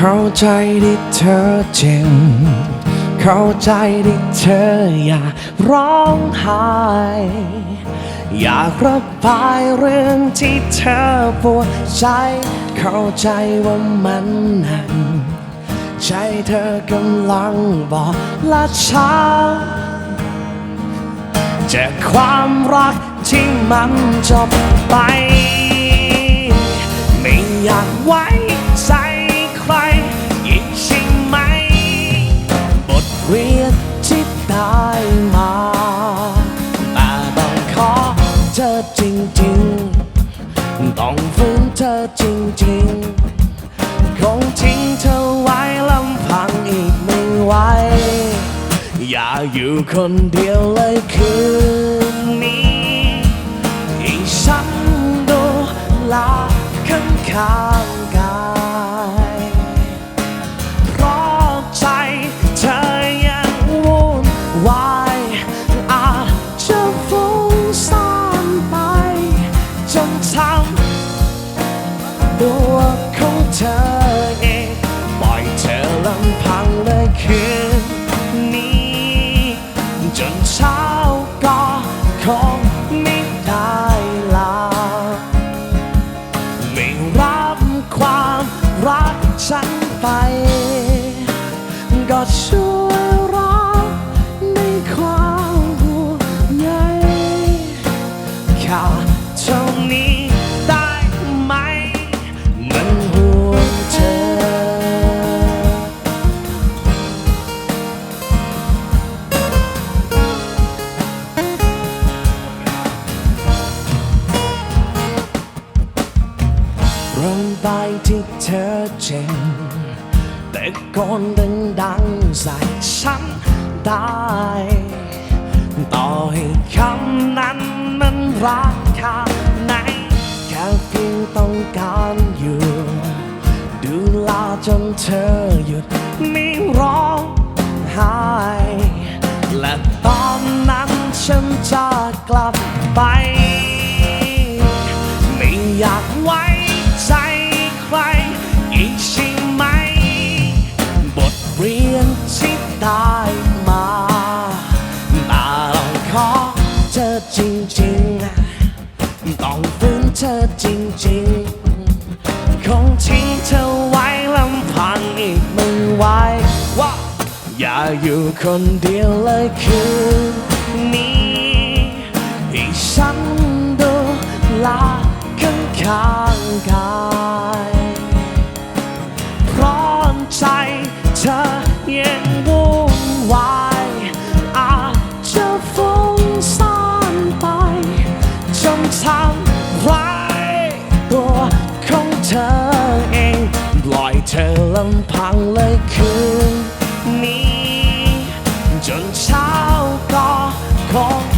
เข้าใจที่เธอเจ็บเข้าใจที่เธออยากร้องไห้อยากระบายเรื่องที่เธอปวดใจ เข้าใจว่ามันหนักใจเธอกำลังบอกละช้าจากความรักที่มันจบไป ไม่อยากไว้ เธอจริงๆ ต้องฝืนเธอจริงๆ คงทิ้งเธอไว้ลำพังอีกไม่ไหว อย่าอยู่คนเดียวเลยคืนนี้ให้ฉันดูลาข้างขา คืนนี้ จนเช้าก็คงไม่ได้ลาไม่รับความรักฉันไป ก็ช่วยรับในความห่วงใยแค่เท่านี้ เริ่มไปที่เธอเจ็บแต่ก่อนดังดังๆใส่ฉันได้ ต่อให้คำนั้นมันรักแค่ไหน แค่เพียงต้องการอยู่ ดูแลจนเธอหยุดไม่ร้องไห้และตอนนั้นฉันจะกลับไป ไม่อยากไว้ จริงๆ คงทิ้งเธอไว้ลำพังอีกไม่ไหวว่าอย่าอยู่คนเดียวเลยคืนนี้ให้ฉันดูแลข้าข้างๆกา นี้จ